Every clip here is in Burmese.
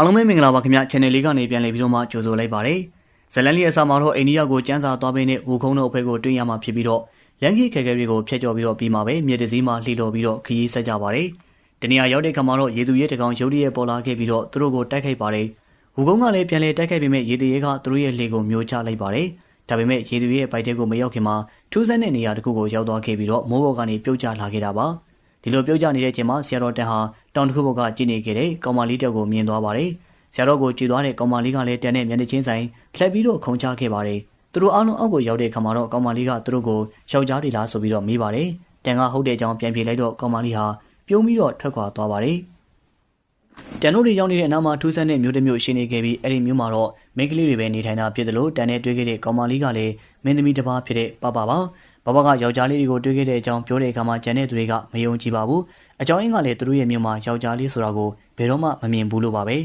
အားလုံးပဲမင်္ဂလာပါခင်ဗျ channel လေးကနေပြန်လည်ပြီးတော့မှကြိုဆိုလိုက်ပါတယ်ဇလန်လီအစာမှာတော့အိန္ဒိယကိုကျန်းစာသွားပေးတဲ့ဝူခုံးတို့အဖွဲ့ကိုတွင်းရမှာဖြစ်ပြီးတော့ရန်ကီခဲခဲတွေကိုဖျက်ကျော်ပြီးတော့ပြီးမှာပဲမြေတစည်းမှာလှီတော်ပြီးတော့ခရီးဆက်ကြပါတယ်တနင်္လာရောက်တဲ့ခါမှာတော့ရေသူရဲတကောင်ရုတ်တရက်ပေါ်လာခဲ့ပြီးတော့သူတို့ကိုတိုက်ခိုက်ပါတယ်ဝူခုံးကလည်းပြန်လည်တိုက်ခိုက်ပေမဲ့ရေသူရဲကသူတို့ရဲ့လှေကိုမျိုးချလိုက်ပါတယ်ဒါပေမဲ့ရေသူရဲရဲ့ဘိုက်တဲကိုမရောက်ခင်မှာထူးဆန်းတဲ့နေရာတစ်ခုကိုရောက်သွားခဲ့ပြီးတော့မိုးဘော်ကနေပြုတ်ကျလာခဲ့တာပါ ဒီလိုပြုတ်ကျနေတဲ့အချိန်မှာဆရာတော်တန်ဟာတောင်တစ်ခုဘက်ကကြည်နေခဲ့တဲ့ကောင်မလေးတက်ကိုမြင်သွားပါတယ်ဆရာတော်ကိုကြည်သွားတဲ့ကောင်မလေးကလည်းတန်တဲ့မျက်နှာချင်းဆိုင်လှက်ပြီးတော့ခုံချခဲ့ပါတယ်သူတို့အားလုံးအောက်ကိုရောက်တဲ့ခါမှာတော့ကောင်မလေးကသူတို့ကိုယောက်ျားတွေလားဆိုပြီးတော့မေးပါတယ်တန်ကဟုတ်တဲ့အကြောင်းပြန်ပြေလိုက်တော့ကောင်မလေးဟာပြုံးပြီးတော့ထွက်ခွာသွားပါတယ်တန်တို့တွေရောက်နေတဲ့အနားမှာထူးဆန်းတဲ့မျိုးတစ်မျိုးရှိနေခဲ့ပြီးအဲ့ဒီမျိုးမှာတော့မိန်းကလေးတွေပဲနေထိုင်တာဖြစ်တယ်လို့တန်နဲ့တွေ့ခဲ့တဲ့ကောင်မလေးကလည်းမင်းသမီးတစ်ပါးဖြစ်တဲ့ပပပါ ဘဘကယောက်ျားလေးတွေကိုတွေ့ခဲ့တဲ့အကြောင်းပြောတဲ့အခါမှာကျန်တဲ့သူတွေကမယုံကြည်ပါဘူးအကြောင်းရင်းကလည်းသူတို့ရဲ့မျိုးမှာယောက်ျားလေးဆိုတာကိုဘယ်တော့မှမမြင်ဘူးလို့ပါပဲ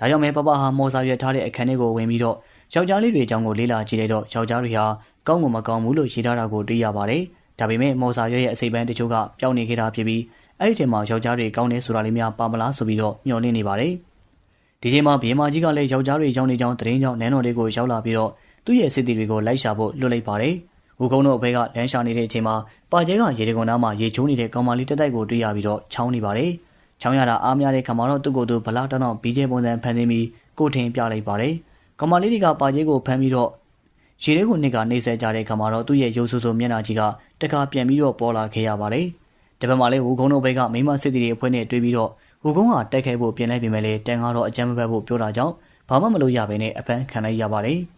ဒါကြောင့်မဲပပဟာမော်စာရွက်ထားတဲ့အခန်းထဲကိုဝင်ပြီးတော့ယောက်ျားလေးတွေအကြောင်းကိုလေးလာကြည့်လိုက်တော့ယောက်ျားတွေဟာကောင်းမမကောင်းဘူးလို့ရေးထားတာကိုတွေ့ရပါတယ်ဒါပေမဲ့မော်စာရွက်ရဲ့အစိပ်ပိုင်းတချို့ကပျောက်နေခဲ့တာဖြစ်ပြီးအဲ့ဒီချိန်မှာယောက်ျားတွေကောင်းနေဆိုတာလေးများပါမလားဆိုပြီးတော့မျှော်လင့်နေပါတယ်ဒီချိန်မှာဘီမာကြီးကလည်းယောက်ျားတွေရောက်နေကြောင်းသတင်းကြောင့်နန်းတော်လေးကိုရောက်လာပြီးတော့သူ့ရဲ့စစ်တီတွေကိုလိုက်ရှာဖို့လွတ်လိုက်ပါတယ် ဝူကုန်းတို့အဖေကလမ်းရှာနေတဲ့အချိန်မှာပါကျဲကရေတကွန်သားမှာရေချိုးနေတဲ့ကောင်မလေးတက်တိုက်ကိုတွေ့ရပြီးတော့ချောင်းနေပါတယ်။ချောင်းရတာအားများတဲ့ခါမှာတော့သူ့ကိုယ်သူဗလာတောင်းတောင်းဘီကျဲပုံစံဖန်ဆင်းပြီးကိုထင်ပြလိုက်ပါတယ်။ကောင်မလေးတွေကပါကျဲကိုဖမ်းပြီးတော့ရေထဲကိုနှစ်ကနေဆဲကြတဲ့ခါမှာတော့သူ့ရဲ့ရုပ်ဆူဆူမျက်နှာကြီးကတခါပြန်ပြီးတော့ပေါ်လာခဲ့ရပါတယ်။တပတ်မှလည်းဝူကုန်းတို့ဘက်ကမိမစစ်တီတွေအဖွဲ့နဲ့တွေ့ပြီးတော့ဝူကုန်းကတိုက်ခိုက်ဖို့ပြင်လိုက်ပေမဲ့လည်းတန်ကားတော့အကြမ်းမဖက်ဖို့ပြောတာကြောင့်ဘာမှမလုပ်ရဘဲနဲ့အဖမ်းခံလိုက်ရပါတယ်။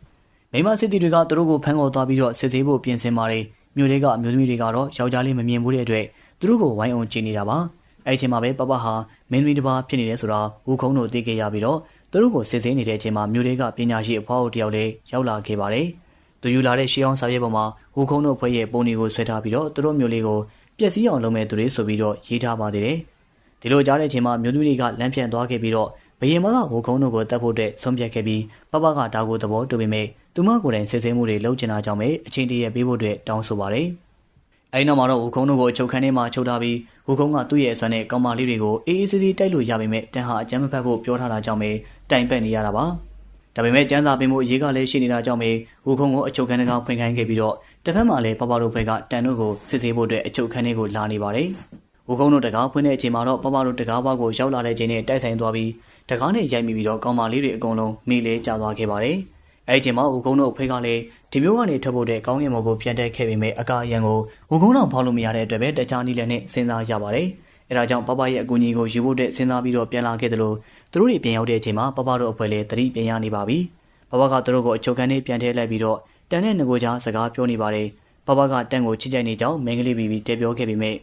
မိမစစ်တီတွေကသူတို့ကိုဖမ်းခေါ်သွားပြီးတော့စစ်ဆေးဖို့ပြင်ဆင်ပါတယ်။မြို့တွေကအမျိုးသမီးတွေကတော့ယောက်ျားလေးမမြင်ဘူးတဲ့အတွက်သူတို့ကိုဝိုင်းအောင်ကြည့်နေတာပါ။အဲ့ဒီချိန်မှာပဲပပဟာမင်းသမီးတစ်ပါးဖြစ်နေတယ်ဆိုတာဝူခုံးတို့သိခဲ့ရပြီးတော့သူတို့ကိုစစ်ဆေးနေတဲ့အချိန်မှာမြို့တွေကပညာရှိအဖွားတို့တယောက်လည်းရောက်လာခဲ့ပါတယ်။သူယူလာတဲ့ရှေးအောင်စာရွက်ပေါ်မှာဝူခုံးတို့ဖွဲ့ရဲ့ပုံတွေကိုဆွဲထားပြီးတော့သူတို့မျိုးလေးကိုပျက်စီးအောင်လုပ်မဲ့သူတွေဆိုပြီးတော့ရေးထားပါသေးတယ်။ဒီလိုကြားတဲ့အချိန်မှာမြို့သူတွေကလမ်းပြန်သွားခဲ့ပြီးတော့ဘယင်မကဝူခုံးတို့ကိုတတ်ဖို့တဲ့ဆုံးဖြတ်ခဲ့ပြီးပပကဒါကိုသဘောတူပေမဲ့သူမကိုယ်တိုင်စစ်ဆေးမှုတွေလုပ်ချင်တာကြောင့်ပဲအချင်းတရပေးဖို့အတွက်တောင်းဆိုပါတယ်။အဲဒီနောက်မှာတော့ဝူခုံးတို့ကိုအချုပ်ခန်းထဲမှာချုပ်ထားပြီးဝူခုံးကသူ့ရဲ့အစွမ်းနဲ့ကောင်မလေးတွေကိုအေးအေးဆေးဆေးတိုက်လို့ရပေမဲ့တန်ဟာအကြမ်းမဖက်ဖို့ပြောထားတာကြောင့်ပဲတိုင်ပတ်နေရတာပါ။ဒါပေမဲ့ကျန်းစာပင်မှုအရေးကလည်းရှိနေတာကြောင့်ပဲဝူခုံးကိုအချုပ်ခန်းကဖွင့်ခိုင်းခဲ့ပြီးတော့တစ်ဖက်မှာလည်းပပတို့ဘက်ကတန်တို့ကိုစစ်ဆေးဖို့အတွက်အချုပ်ခန်းထဲကိုလာနေပါတယ်။ဝူခုံးတို့တကားဖွင့်တဲ့အချိန်မှာတော့ပပတို့တကားဘွားကိုရောက်လာတဲ့ချိန်နဲ့တိုက်ဆိုင်သွားပြီးတကားနဲ့ရိုက်မိပြီးတော့ကောင်မလေးတွေအကုန်လုံးမိလေကျသွားခဲ့ပါတယ်။ အဲဒီချိန်မှာဦးကုန်းတို့အဖေကလည်းဒီမျိုးကနေထွက်ဖို့တဲ့ကောင်းကင်ဘုံကိုပြန်တက်ခဲ့ပေမဲ့အကာအရန်ကိုဦးကုန်းတော်ဖောက်လို့မရတဲ့အတွက်ပဲတခြားနည်းလည်းနဲ့စဉ်းစားရပါတယ်။အဲဒါကြောင့်ပပရဲ့အကူအညီကိုယူဖို့တဲ့စဉ်းစားပြီးတော့ပြန်လာခဲ့တယ်လို့သူတို့တွေပြန်ရောက်တဲ့အချိန်မှာပပတို့အဖွဲ့လည်းတတိပြန်ရနေပါပြီ။ပပကသူတို့ကိုအချုပ်ခန်းထဲပြန်ထည့်လိုက်ပြီးတော့တန်တဲ့ငကိုကြားစကားပြောနေပါတယ်။ပပကတန်ကိုချစ်ကြိုက်နေကြောင်းမင်းကလေးပြီးပြီးတဲပြောခဲ့ပေမဲ့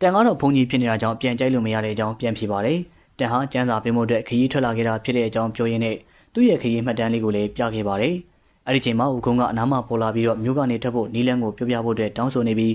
တန်ကတော့ဘုံကြီးဖြစ်နေတာကြောင့်ပြန်ကြိုက်လို့မရတဲ့အကြောင်းပြန်ဖြေပါတယ်။တန်ဟာကျန်းစာပေးမှုအတွက်ခရီးထွက်လာခဲ့တာဖြစ်တဲ့အကြောင်းပြောရင်းနဲ့ သူ့ရဲ့ခရီးမှတ်တမ်းလေးကိုလည်းပြခဲ့ပါတယ်။အဲ့ဒီချိန်မှာဦးကုန်းကအနားမှာပေါ်လာပြီးတော့မြို့ကနေထွက်ဖို့နီလန်းကိုပြောပြဖို့အတွက်တောင်းဆိုနေပြီး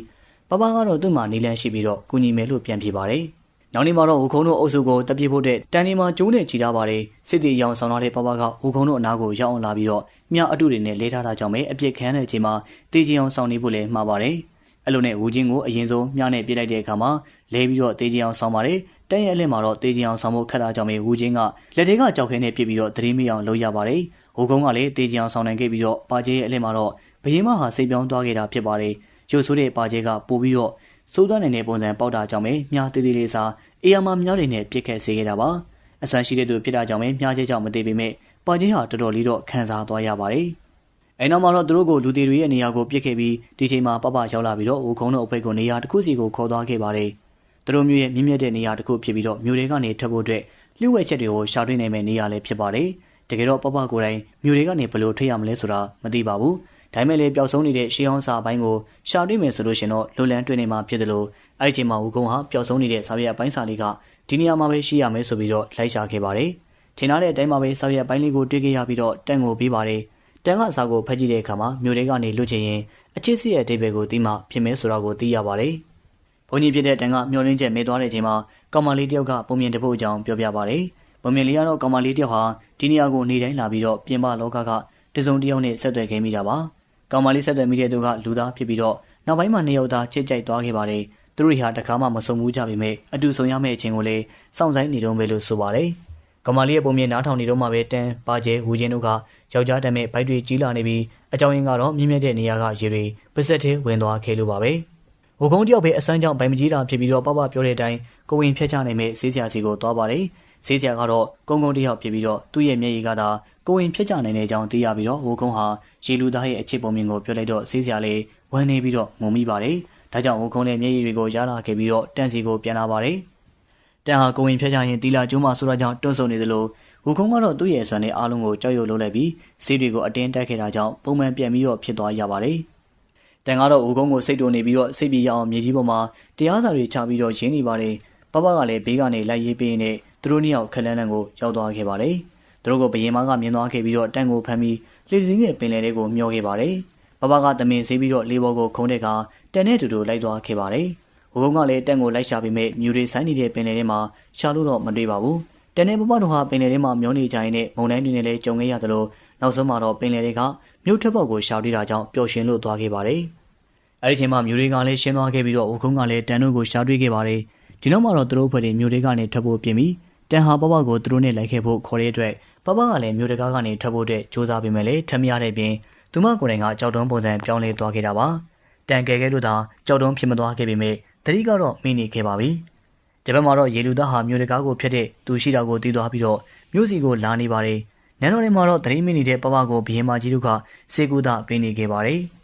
ပပကတော့သူ့မှာနီလန်းရှိပြီးတော့ကူညီမယ်လို့ပြန်ပြေပါတယ်။နောက်နေ့မှာတော့ဦးကုန်းတို့အုပ်စုကိုတပ်ပြဖို့တဲ့တန်ဒီမှာကျိုးနဲ့ချီထားပါတယ်။စစ်တီရောင်ဆောင်လာတဲ့ပပကဦးကုန်းတို့အနားကိုရောက်အောင်လာပြီးတော့မြအတုတွေနဲ့လဲထားတာကြောင့်ပဲအပြစ်ခံတဲ့အချိန်မှာတေးချင်အောင်ဆောင်နေဖို့လည်းမှားပါတယ်။အဲ့လိုနဲ့ဦးချင်းကိုအရင်ဆုံးမြနဲ့ပြစ်လိုက်တဲ့အခါမှာလဲပြီးတော့တေးချင်အောင်ဆောင်ပါတယ်။ တန်းရဲ့အလက်မှာတော့တေးချင်အောင်ဆောင်ဖို့ခက်တာကြောင့်ပဲဦးချင်းကလက်ထဲကကြောက်ခဲနဲ့ပြစ်ပြီးတော့သတိမအောင်လုပ်ရပါတယ်။ဟိုကုန်းကလည်းတေးချင်အောင်ဆောင်နိုင်ခဲ့ပြီးတော့ပါကျဲရဲ့အလက်မှာတော့ဘရင်မဟာစိတ်ပြောင်းသွားခဲ့တာဖြစ်ပါတယ်။ရုပ်ဆိုးတဲ့ပါကျဲကပို့ပြီးတော့စိုးသွမ်းနေတဲ့ပုံစံပေါက်တာကြောင့်ပဲမြားတေးသေးလေးစားအေးရမမြောင်းတွေနဲ့ပြစ်ခတ်စေခဲ့တာပါ။အဆွမ်းရှိတဲ့သူဖြစ်တာကြောင့်ပဲမြားကျဲကြောင့်မသေးပေမဲ့ပါကျဲဟာတော်တော်လေးတော့ခံစားသွားရပါတယ်။အဲနောက်မှာတော့သူတို့ကိုလူသေးတွေရဲ့နေရာကိုပြစ်ခဲ့ပြီးဒီချိန်မှာပပရောက်လာပြီးတော့ဦးခုံးတို့အဖိတ်ကိုနေရာတစ်ခုစီကိုခေါ်သွားခဲ့ပါတယ်။ သူတို့မျိုးရဲ့မြင့်မြတ်တဲ့နေရာတစ်ခုဖြစ်ပြီးတော့မျိုးတွေကနေထပ်ဖို့အတွက်လျှို့ဝှက်ချက်တွေကိုရှာတွေ့နိုင်မယ့်နေရာလည်းဖြစ်ပါတယ်။တကယ်တော့ပပကိုယ်တိုင်မျိုးတွေကနေဘယ်လိုထိရမလဲဆိုတာမသိပါဘူး။ဒါပေမဲ့လည်းပျောက်ဆုံးနေတဲ့ရှေးအောင်စာပိုင်းကိုရှာတွေ့မယ်ဆိုလို့ရှင်တော့လွန်လန်းတွေ့နေမှာဖြစ်တယ်လို့အဲ့ဒီချိန်မှာဦးကုန်းဟာပျောက်ဆုံးနေတဲ့စာရွက်ပိုင်းစာလေးကဒီနေရာမှာပဲရှိရမယ်ဆိုပြီးတော့လိုက်ရှာခဲ့ပါတယ်။ထင်ထားတဲ့အတိုင်းမှာပဲစာရွက်ပိုင်းလေးကိုတွေ့ခဲ့ရပြီးတော့တန်ကိုပေးပါတယ်။တန်ကအစာကိုဖက်ကြည့်တဲ့အခါမှာမျိုးတွေကနေလွတ်ချင်ရင်အချစ်စီရဲ့အတိတ်ဘယ်ကိုသိမှဖြစ်မဲဆိုတာကိုသိရပါတယ်။ ဘုန်းကြီးဖြစ်တဲ့တန်ကမျောလင်းချက်မေးသွားတဲ့အချိန်မှာကောင်မလေးတယောက်ကပုံမြင်တပုတ်အကြောင်းပြောပြပါတယ်။ပုံမြင်လေးကတော့ကောင်မလေးတယောက်ဟာဒီနေရာကိုနေတိုင်းလာပြီးတော့ပြင်ပလောကကတစုံတယောက်နဲ့ဆက်သွယ်ခဲ့မိတာပါ။ကောင်မလေးဆက်သွယ်မိတဲ့သူကလူသားဖြစ်ပြီးတော့နောက်ပိုင်းမှာနှစ်ယောက်သားချစ်ကြိုက်သွားခဲ့ပါတယ်။သူတို့ဟာတခါမှမဆုံဘူးကြပေမဲ့အတူဆုံရမယ့်အချိန်ကိုလည်းစောင့်ဆိုင်နေတော့ပဲလို့ဆိုပါတယ်။ကမာလီရဲ့ပုံမြင်နားထောင်နေတော့မှပဲတန်ပါကျဲဝူချင်းတို့ကယောက်ျားတမ်းမဲ့ဘိုက်တွေကြီးလာနေပြီးအကြောင်းရင်းကတော့မြင့်မြတ်တဲ့နေရာကရေတွေပစက်ထဲဝင်သွားခဲ့လို့ပါပဲ ဝကုန်းတယောက်ပဲအစမ်းကြောင့်ဗိုင်မကြီးတာဖြစ်ပြီးတော့ပပပြောတဲ့အတိုင်းကိုဝင်ဖျက်ချနိုင်မဲ့ဆေးဆရာစီကိုသွားပါတယ်ဆေးဆရာကတော့ကုန်းကုန်းတယောက်ဖြစ်ပြီးတော့သူ့ရဲ့မျက်ရည်ကသာကိုဝင်ဖျက်ချနိုင်တဲ့အကြောင်းသိရပြီးတော့ဝကုန်းဟာရေလူသားရဲ့အချစ်ပုံမြင်ကိုပြောလိုက်တော့ဆေးဆရာလေးဝမ်းနေပြီးတော့ငုံမိပါတယ်ဒါကြောင့်ဝကုန်းရဲ့မျက်ရည်တွေကိုရလာခဲ့ပြီးတော့တန်စီကိုပြန်လာပါတယ်တန်ဟာကိုဝင်ဖျက်ချရင်တီလာကျိုးမှဆိုတော့ကြောင့်တွန့်ဆုံနေသလိုဝခုံးကတော့သူ့ရဲ့ဆွမ်းနဲ့အားလုံးကိုကြောက်ရွံ့လုပ်လိုက်ပြီးဆေးတွေကိုအတင်းတက်ခဲ့တာကြောင့်ပုံမှန်ပြန်ပြီးတော့ဖြစ်သွားရပါတယ်။ တန်ကတော့ဝခုံးကိုစိတ်တုန်နေပြီးတော့စိတ်ပြေရအောင်မြေကြီးပေါ်မှာတရားစာတွေချပြီးတော့ရင်းနေပါတယ်။ပပကလည်းဘေးကနေလိုက်ရေးပေးနေသူတို့နှစ်ယောက်ခက်လန်းလန်းကိုရောက်သွားခဲ့ပါတယ်။သူတို့ကိုဘရင်မကမြင်သွားခဲ့ပြီးတော့တန်ကိုဖမ်းပြီးလေစင်းရဲ့ပင်လယ်လေးကိုမျောခဲ့ပါတယ်။ပပကတမင်ဆေးပြီးတော့လေးဘောကိုခုံးတဲ့ကတန်နဲ့တူတူလိုက်သွားခဲ့ပါတယ်။ဝခုံးကလည်းတန်ကိုလိုက်ရှာပြီးမဲ့မြူတွေဆိုင်းနေတဲ့ပင်လယ်ထဲမှာရှာလို့တော့မတွေ့ပါဘူး။တန်နေပပတို့ဟာပင်လယ်ထဲမှာမျောနေကြရင်နဲ့မုန်တိုင်းတွေနဲ့လည်းကြုံခဲ့ရသလိုနောက်ဆုံးမှာတော့ပင်လယ်တွေကမြို့ထက်ပေါက်ကိုရှာတွေ့တာကြောင့်ပျော်ရွှင်လို့သွားခဲ့ပါတယ်။ အဲဒီချိန်မှာမြို့တွေကလည်းရှင်းသွားခဲ့ပြီးတော့ဝခုံးကလည်းတန်တို့ကိုရှာတွေ့ခဲ့ပါတယ်။ဒီနောက်မှာတော့သူတို့ဖွဲ့တွေမြို့တွေကနေထွက်ဖို့ပြင်ပြီးတန်ဟာပပကိုသူတို့နဲ့လိုက်ခဲ့ဖို့ခေါ်တဲ့အတွက်ပပကလည်းမြို့တကားကနေထွက်ဖို့အတွက်စူးစမ်းပေးမယ်လေထမရတဲ့ပြင်သူမကိုယ်တိုင်ကကြောက်တုံးပုံစံပြောင်းလဲသွားခဲ့တာပါ။တန်ကယ်ကဲတို့သာကြောက်တုံးဖြစ်မသွားခဲ့ပေမဲ့တတိကတော့မိနေခဲ့ပါပြီ။ဒီဘက်မှာတော့ရေလူသားဟာမြို့တကားကိုဖျက်တဲ့သူရှိတာကိုတီးသွားပြီးတော့မြို့စီကိုလာနေပါတယ်။နန်းတော်ထဲမှာတော့တတိမိနေတဲ့ပပကိုဘီယင်မာကြီးတို့ကစေကူတာပေးနေခဲ့ပါတယ်။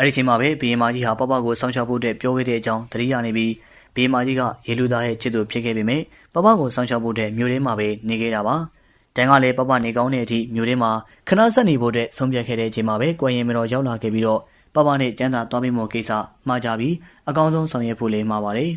အဲဒီချိန်မှာပဲဘီယင်မာကြီးဟာပပကိုစောင့်ရှောက်ဖို့အတွက်ပြောခဲ့တဲ့အကြောင်းတတိရနေပြီးဘီယင်မာကြီးကရေလူသားရဲ့ချစ်သူဖြစ်ခဲ့ပေမဲ့ပပကိုစောင့်ရှောက်ဖို့အတွက်မြို့ထဲမှာပဲနေခဲ့တာပါ။တန်ကလည်းပပနေကောင်းတဲ့အထိမြို့ထဲမှာခဏဆက်နေဖို့အတွက်ဆုံးဖြတ်ခဲ့တဲ့အချိန်မှာပဲကွယ်ရင်မတော်ရောက်လာခဲ့ပြီးတော့ပပနဲ့ကျန်းစာသွားပြီးမှကိစ္စမှားကြပြီးအကောင်းဆုံးဆောင်ရွက်ဖို့လေးမှာပါတယ်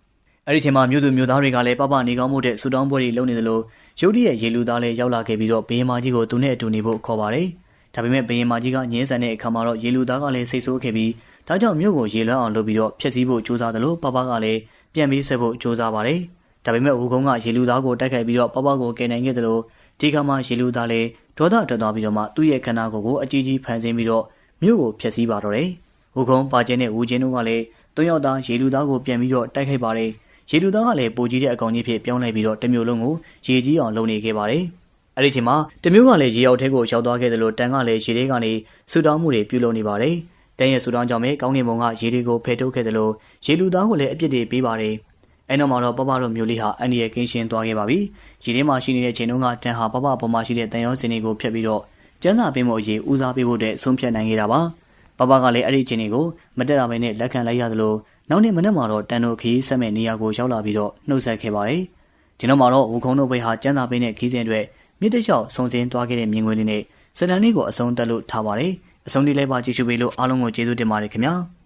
။အဲဒီချိန်မှာမြို့သူမြို့သားတွေကလည်းပပနေကောင်းမှုတဲ့ဆူတောင်းပွဲတွေလုပ်နေသလိုရုတ်တရက်ရေလူသားလည်းရောက်လာခဲ့ပြီးတော့ဘီယင်မာကြီးကိုသူနဲ့အတူနေဖို့ခေါ်ပါတယ်။ ဒါပေမဲ့ဘီယင်မာကြီးကညင်းဆန်တဲ့အခါမှာတော့ရေလူသားကလည်းစိတ်ဆိုးခဲ့ပြီးဒါကြောင့်မြို့ကိုရေလွှမ်းအောင်လုပ်ပြီးတော့ဖျက်ဆီးဖို့ကြိုးစားသလိုပပကလည်းပြန်ပြီးဆွဲဖို့ကြိုးစားပါတယ်။ဒါပေမဲ့ဝူကုန်းကရေလူသားကိုတိုက်ခိုက်ပြီးတော့ပပကိုကယ်နိုင်ခဲ့သလိုဒီကမှရေလူသားလည်းဒေါသထွက်သွားပြီးတော့မှသူ့ရဲ့ခန္ဓာကိုယ်ကိုအကြီးကြီးဖန်ဆင်းပြီးတော့မြို့ကိုဖျက်ဆီးပါတော့တယ်။ဝူကုန်းပါကျင်းနဲ့ဝူချင်းတို့ကလည်းတွန်းရောက်သားရေလူသားကိုပြန်ပြီးတော့တိုက်ခိုက်ပါတယ်။ရေလူသားကလည်းပိုကြီးတဲ့အကောင်ကြီးဖြစ်ပြောင်းလဲပြီးတော့တမျိုးလုံးကိုရေကြီးအောင်လုပ်နေခဲ့ပါတယ်။ အဲ့ဒီချိန်မှာတမျိုးကလည်းရေရောက်ထဲကိုရောက်သွားခဲ့တယ်လို့တန်ကလည်းရေထဲကနေဆူတောင်းမှုတွေပြုလုပ်နေပါတယ်။တန်ရဲ့ဆူတောင်းကြောင့်ပဲကောင်းကင်ဘုံကရေတွေကိုဖယ်ထုတ်ခဲ့တယ်လို့ရေလူသားကိုလည်းအပြစ်တွေပေးပါတယ်။အဲ့နောက်မှာတော့ပပတို့မျိုးလေးဟာအန်ဒီရဲ့ကင်းရှင်းသွားခဲ့ပါပြီ။ရေထဲမှာရှိနေတဲ့ချိန်တုန်းကတန်ဟာပပပေါ်မှာရှိတဲ့တန်ရောစင်တွေကိုဖျက်ပြီးတော့ကျန်းစာပေးမှုအရေးဦးစားပေးဖို့တဲ့ဆုံးဖြတ်နိုင်ခဲ့တာပါ။ပပကလည်းအဲ့ဒီချိန်တွေကိုမတက်တာပဲနဲ့လက်ခံလိုက်ရသလိုနောက်နေ့မနေ့မှာတော့တန်တို့ခီးဆက်မဲ့နေရာကိုရောက်လာပြီးတော့နှုတ်ဆက်ခဲ့ပါတယ်။ဒီနောက်မှာတော့ဝူခုံတို့ဘက်ဟာကျန်းစာပေးတဲ့ခီးစဉ်အတွက် မြစ်တလျှောက်ဆုံစင်းသွားခဲ့တဲ့မြင်ကွင်းလေးနဲ့ဇလန်လေးကိုအဆုံးတက်လို့ထားပါတယ်။အဆုံးလေးလိုက်ပါကြည့်ရှုပေးလို့အားလုံးကိုကျေးဇူးတင်ပါတယ်ခင်ဗျာ။